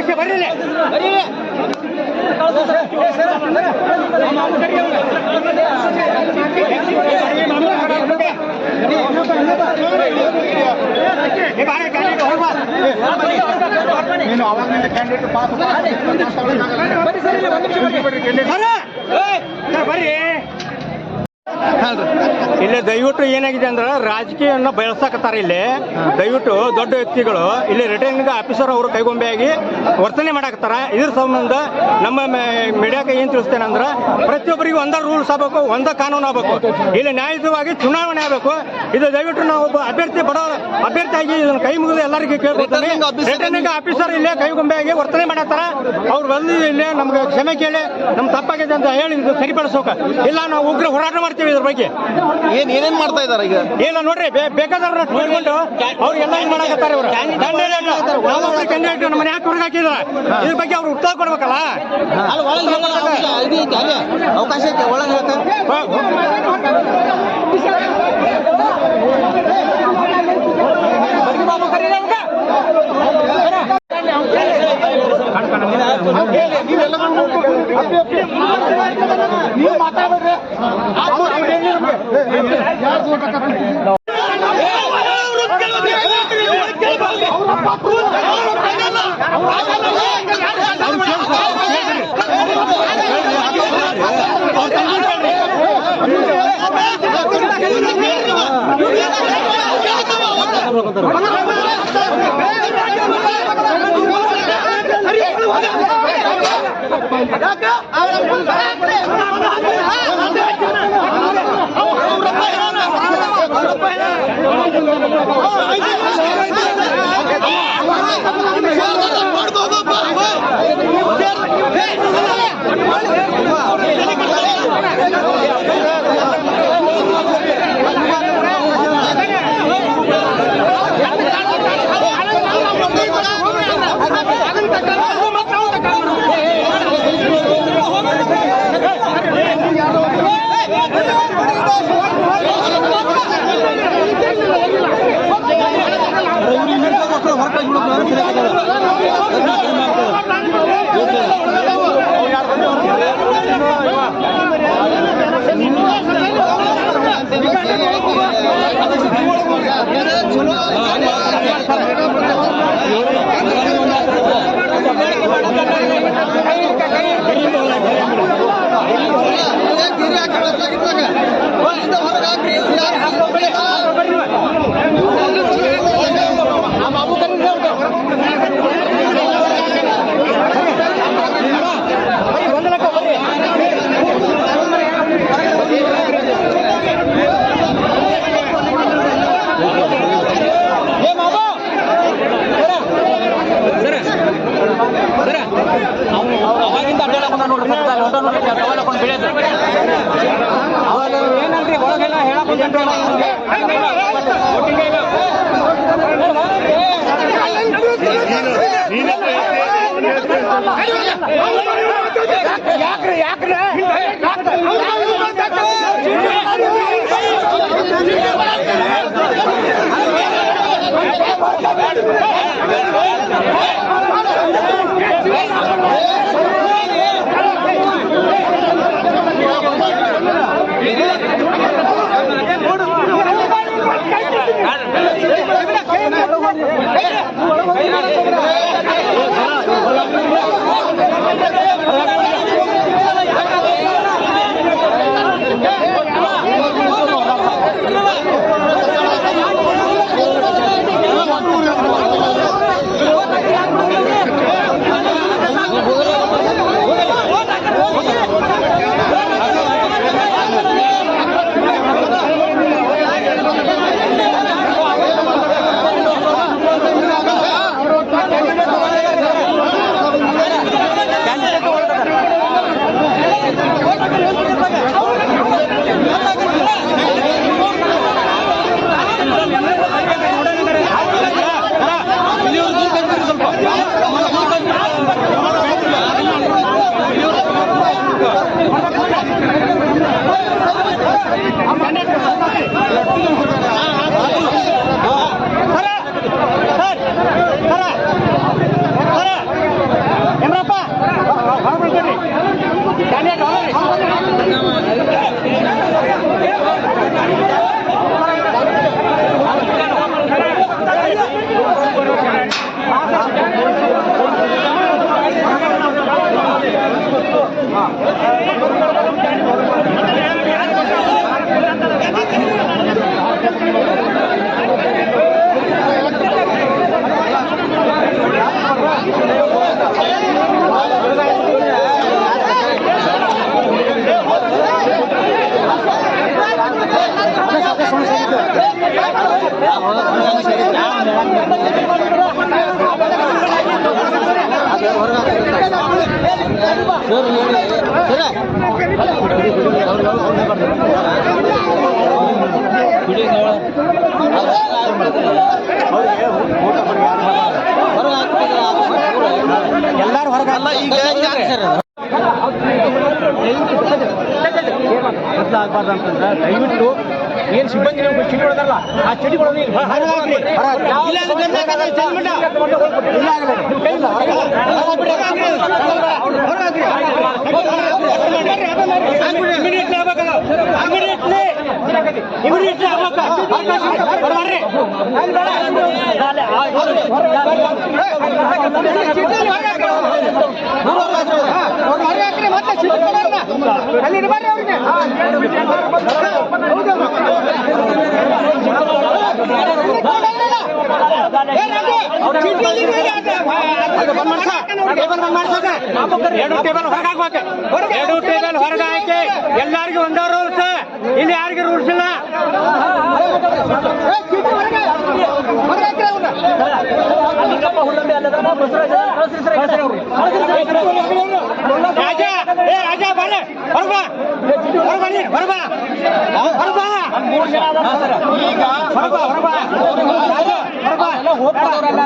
ಒಂದು ನಿಮಿಷ ಬರ್ರಿ ಇಲ್ಲಿ. ಏ ಬಾರೆ, ಕ್ಯಾಂಡಿಡೇಟ್ ಹೊರಗ್ ಬಾ. ನೀನು ಅವಾಗಿಂದ ಕ್ಯಾಂಡಿಡೇಟ್ ಪಾಸ್ ಸರ, ಸರ್, ಬರ್ರಿ ಇಲ್ಲಿ ದಯವಿಟ್ಟು ಏನಾಗಿದೆ ಅಂದ್ರೆ ರಾಜಕೀಯವನ್ನು ಬೆಳೆಸಕತ್ತಾರ ಇಲ್ಲಿ. ದಯವಿಟ್ಟು ದೊಡ್ಡ ವ್ಯಕ್ತಿಗಳು ಇಲ್ಲಿ ರಿಟರ್ನಿಂಗ್ ಆಫೀಸರ್ ಅವರು ಕೈಗೊಂಬೆಯಾಗಿ ವರ್ತನೆ ಮಾಡಾಕತ್ತಾರ. ಇದ್ರ ಸಂಬಂಧ ನಮ್ಮ ಮೀಡಿಯಾಕ್ಕೆ ಏನ್ ತಿಳಿಸ್ತೇನೆ ಅಂದ್ರೆ ಪ್ರತಿಯೊಬ್ಬರಿಗೂ ಒಂದ ರೂಲ್ಸ್ ಆಗಬೇಕು ಒಂದ ಕಾನೂನು ಆಗಬೇಕು. ಇಲ್ಲಿ ನ್ಯಾಯಯುತವಾಗಿ ಚುನಾವಣೆ ಆಗಬೇಕು. ಇದು ದಯವಿಟ್ಟು ನಾವು ಒಬ್ಬ ಅಭ್ಯರ್ಥಿ ಬಡ ಅಭ್ಯರ್ಥಿಯಾಗಿ ಇದನ್ನ ಕೈ ಮುಗಿದು ಎಲ್ಲರಿಗೂ ಕೇಳ್ಕೊತೀನಿ ರಿಟರ್ನಿಂಗ್ ಆಫೀಸರ್ ಇಲ್ಲೇ ಕೈಗೊಂಬೆಯಾಗಿ ವರ್ತನೆ ಮಾಡತ್ತಾರ. ಅವ್ರು ಬಂದು ಇಲ್ಲೇ ನಮ್ಗೆ ಕ್ಷಮೆ ಕೇಳಿ ನಮ್ ತಪ್ಪಾಗಿದೆ ಅಂತ ಹೇಳಿ ಸರಿಪಡಿಸೋಕ. ಇಲ್ಲ ನಾವು ಉಗ್ರ ಹೋರಾಟ ಮಾಡ್ತೀವಿ ಇದ್ರ ಬಗ್ಗೆ. ಏನ್ ಏನೇನ್ ಮಾಡ್ತಾ ಇದಾರೆ ಈಗ? ಇಲ್ಲ ನೋಡ್ರಿ ಬೇ- ಬೇಕಾದವ್ರನ್ನ ನೋಡ್ಕೊಂಡು ಎಲ್ಲ ಹಿಂಗ್ ಮಾಡಕತ್ತಾರ ಇವ್ರು. ಕ್ಯಾಂಡಿಡೇಟ್ ನಮ್ಮ ಯಾಕೆ ಹೊರಗೆ ಹಾಕಿದ್ರ ಇದ್ರ ಬಗ್ಗೆ ಅವ್ರು ಉತ್ತರ ಕೊಡ್ಬೇಕಲ್ಲ? ಅವಕಾಶ ಇದು ಐತೆ ಒಳಗೆ ಹೇಳ್ತಾರೆ ನೀವು ಮಾತಾಡ್ಬೇಡ್ರಿ ಅವ್ರು- ಅವ್ರು ಏನಿರ್ಬೇಕು? ಯಾರ್ दो ಯಾಕ್ರಿ ಯಾಕ್ರಿ ಅವ್ರು Come on. ಎಲ್ಲಾರು ಹೊರಗಲ್ಲ ಈಗ ಆಗ್ಬಾರ್ದು ಅಂತಂದ್ರೆ ದಯವಿಟ್ಟು ಏನ್ ಸಿಬ್ಬಂದಿ ನಮ್ಗೆ ಚೀಟಿ ಹೊಡೆದಲ್ಲ ಆ ಚೀಟಿಗಳನ್ನು ಇಲ್ಲಿ ಹೊರಗೆ ಹಾಕ್ರಿ. ಯಾವ- ಇಲ್ಲ ಅಂದ್ರೆ ಗಂಧ ಹಾಕಲ್ಲ, ಚಂದ್ಮಂಡ. ಇಲ್ಲ ಆಗಲ್ಲ. ನಿಮ್ ಕೈಯಿಂದ ಹೊರಗೆ ಹಾಕ್ರಿ. Immediately ಆಗ್ಬೇಕಲ್ಲ. Immediately. Immediately ಆಗ್ಬೇಕು. ಬರ್ರಿ. ಅವ್ರು ಹೊರಗೆ ಹಾಕ್ರಿ, ಮತ್ತೆ ಚೀಟಿ ಕೊಡೋರ್ನ. ಅಲ್ಲಿ ಮಾಡ್ಸಕ. ಎರಡು ಟೇಬಲ್ ಎರಡು ಟೇಬಲ್ ಒಂದೇ ರೂಲ್ಸ್ ಇಲ್ಲಿ ಯಾರಿಗೂ ರೂಲ್ಸ್ ಇಲ್ಲ ಏ, ಚೀಟಿ ಹೊರಗೆ. ಹೊರಗೆ ಹಾಕ್ರಿ ಅವ್ರನ್ನ.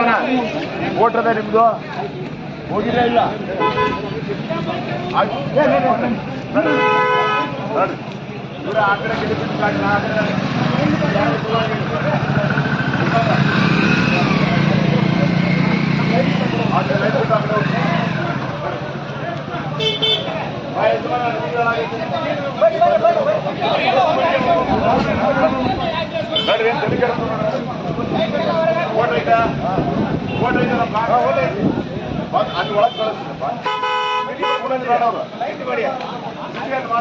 ಯಜಮಾನ ಓಟ್ರದ ನಿಮ್ದು ಹೋಗಿಲ್ಲ ಇಲ್ಲ. ಇವ್ರ ಆ ಕಡೆ ಗೆಲ್ಲಿಬಿಟ್ಟು ಕಾಡಿ, ನಾ ಆ ಕಡೆ. ಆ ಕಡೆ ಲೈಟ್ ಬಿಟ್ಟು ಆ ಕಡೆ ಹೋಗಿ. ಬಾ ಯಜಮಾನ, ನಿಮ್ಗೆ ಹೇಳಾಗೈತೆ. ನಡ್ರಿ, ಏನ್ ತಲೆ ಕೆಡ್ಸ್ಕೊಬೇಡ. ಓಟ್ ಐತಾ ಓಟ್ ಐತಾ ನಮ್ಮ ಕಾಕ? ಓಟ್ ಐತಿ. ಬಂದ್ ಅಲ್ಲಿ ಒಳಗೆ ಕಳಿಸ್ತೀನಪ್ಪ ಮೀಟಿಂಗ್ ಕೊಡೋದು ಬೇಡ ಅವ್ರು. ಮೀಟಿಂಗ್ ಮಾಡ್ತಾರ ಅವ್ರು. ಕೇಳಿ ಬಿಟ್ಟು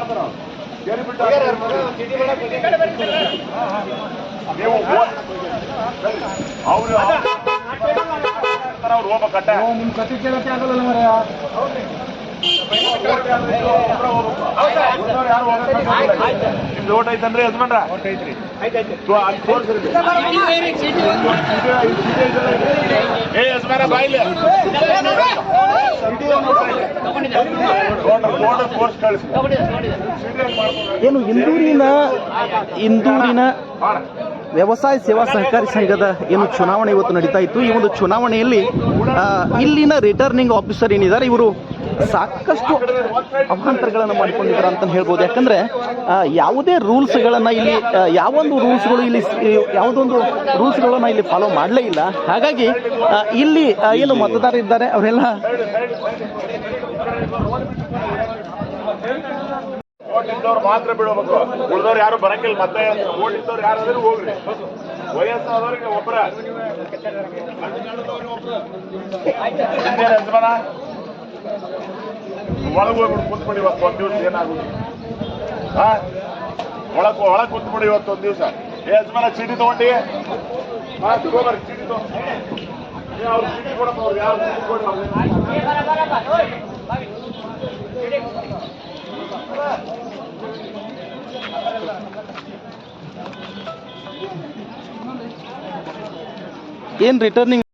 ನೀವು ಅವ್ರು ಅವ್ರು ಹೋಗ್ಬೇಕಟ್ಟ ನಿಮ್ ಕತಿ ಕೇಳಕ್ಕೆ ಆಗಲ್ಲ ಮರ ನಿಮ್ದು ಓಟ್ ಐತಂದ್ರೆ ಯಜಮಾನ್ರ. ಏ ಯಜಮಾನ ಬಾಯಿಲೆ ನೋಡ ಕೋರ್ಸ್ ಕಳಿಸಿ ಏನು ಇಂದೂರಿನ ಇಂದೂರಿನ ವ್ಯವಸಾಯ ಸೇವಾ ಸಹಕಾರಿ ಸಂಘದ ಏನು ಚುನಾವಣೆ ಇವತ್ತು ನಡೀತಾ ಇತ್ತು. ಈ ಒಂದು ಚುನಾವಣೆಯಲ್ಲಿ ಇಲ್ಲಿನ ರಿಟರ್ನಿಂಗ್ ಆಫೀಸರ್ ಏನಿದ್ದಾರೆ ಇವರು ಸಾಕಷ್ಟು ಅವಾಂತರಗಳನ್ನು ಮಾಡಿಕೊಂಡಿದ್ದಾರೆ ಅಂತ ಹೇಳ್ಬೋದು. ಯಾಕಂದರೆ ಯಾವುದೇ ರೂಲ್ಸ್ಗಳನ್ನು ಇಲ್ಲಿ ಯಾವೊಂದು ರೂಲ್ಸ್ಗಳು ಇಲ್ಲಿ ಯಾವುದೊಂದು ರೂಲ್ಸ್ಗಳನ್ನು ಇಲ್ಲಿ ಫಾಲೋ ಮಾಡಲೇ ಇಲ್ಲ. ಹಾಗಾಗಿ ಇಲ್ಲಿ ಏನು ಮತದಾರರಿದ್ದಾರೆ ಅವರೆಲ್ಲ ಇದ್ದವ್ರು ಮಾತ್ರ ಬಿಡಬೇಕು ಉಳಿದವ್ರು ಯಾರು ಬರಕಿಲ್ಲ ಮತ್ತೆ ಓಟ್ ಇದ್ದವ್ರು ಯಾರಾದ್ರೂ ಹೋಗ್ರಿ. ವಯಸ್ಸಾದವ್ರಿಗೆ ಒಬ್ಬರ ಒಳಗೆ ಹೋಗ್ಬಿಟ್ಟು ಕುಂತ್ಬಿಡಿ ಇವತ್ತು ಒಂದ್ ದಿವಸ ಏನಾಗುತ್ತೆ? ಹಾ ಒಳಗೆ ಒಳಗೆ ಕುಂತ್ಬಿಡಿ ಇವತ್ತು ಒಂದ್ ದಿವಸ. ಏ ಯಜಮಾನ ಚೀಟಿ ತಗೊಂಡಿ. ಹಾ ತಗೋಬರ್ರಿ ಚೀಟಿ ತಗೊಂಡು ಅವ್ರು ಚೀಟಿ ಕೊಡಪ್ಪ ಅವ್ರು ಚೀಟಿ. ಏನು ರಿಟರ್ನಿಂಗ್ ನೀವು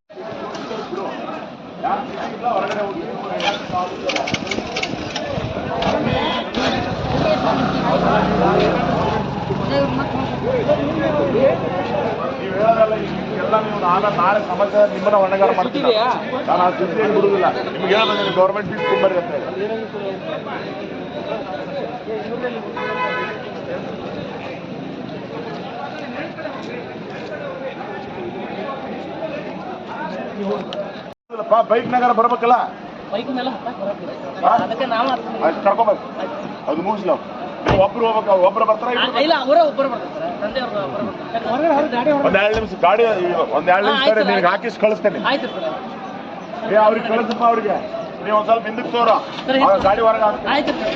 ಎಲ್ಲ ನೀವು ನಾಳೆ ನಾಳೆ ಸಮಸ್ಯೆ ನಿಮ್ಮನ್ನ ಹೊಣೆಗಾರ ಮಾಡ್ತೀನಿ ನಾನು ಆ ಸುದ್ದಿಯಲ್ಲಿ ಬಿಡುದಿಲ್ಲ ನಿಮ್ಗೆ ಹೇಳೋದು ಗೌರ್ಮೆಂಟ್ ಫೀಸ್ ತುಂಬರಿ ಅಂತ ಬೈಕ್ ನಗರ ಬರ್ಬೇಕಲ್ಲ? ಬೈಕ್ ಮೇಲೆ ನಾವು ಕರ್ಕೊಂಬೇಕು ಅದು ಮೋಸ್ಟ್ ನೀವು ಒಬ್ರು ಹೋಗ್ಬೇಕು ಒಬ್ರು ಬರ್ತಾರೆ ಇಲ್ಲ ಅವರ ಒಬ್ಬರು ಬರ್ತಾರೆ ತಂದೆ ಒಂದೆರಡು ನಿಮಿಷ ಗಾಡಿ ಒಂದೆರಡು ನಿಮಿಷ ಸರಿ ನಿಮ್ಗೆ ಹಾಕಿಸ್ ಕಳಿಸ್ತೇನೆ. ಆಯ್ತು ಸರ್. ಏ ಅವ್ರಿಗೆ ಕಳಿಸಪ್ಪ ಅವ್ರಿಗೆ. ನೀವು ಒಂದ್ ಸ್ವಲ್ಪ ಹಿಂದಕ್ಕೆ ತೋರ ಗಾಡಿ ಹೊರಗೆ ಆಯ್ತು ಸರ್.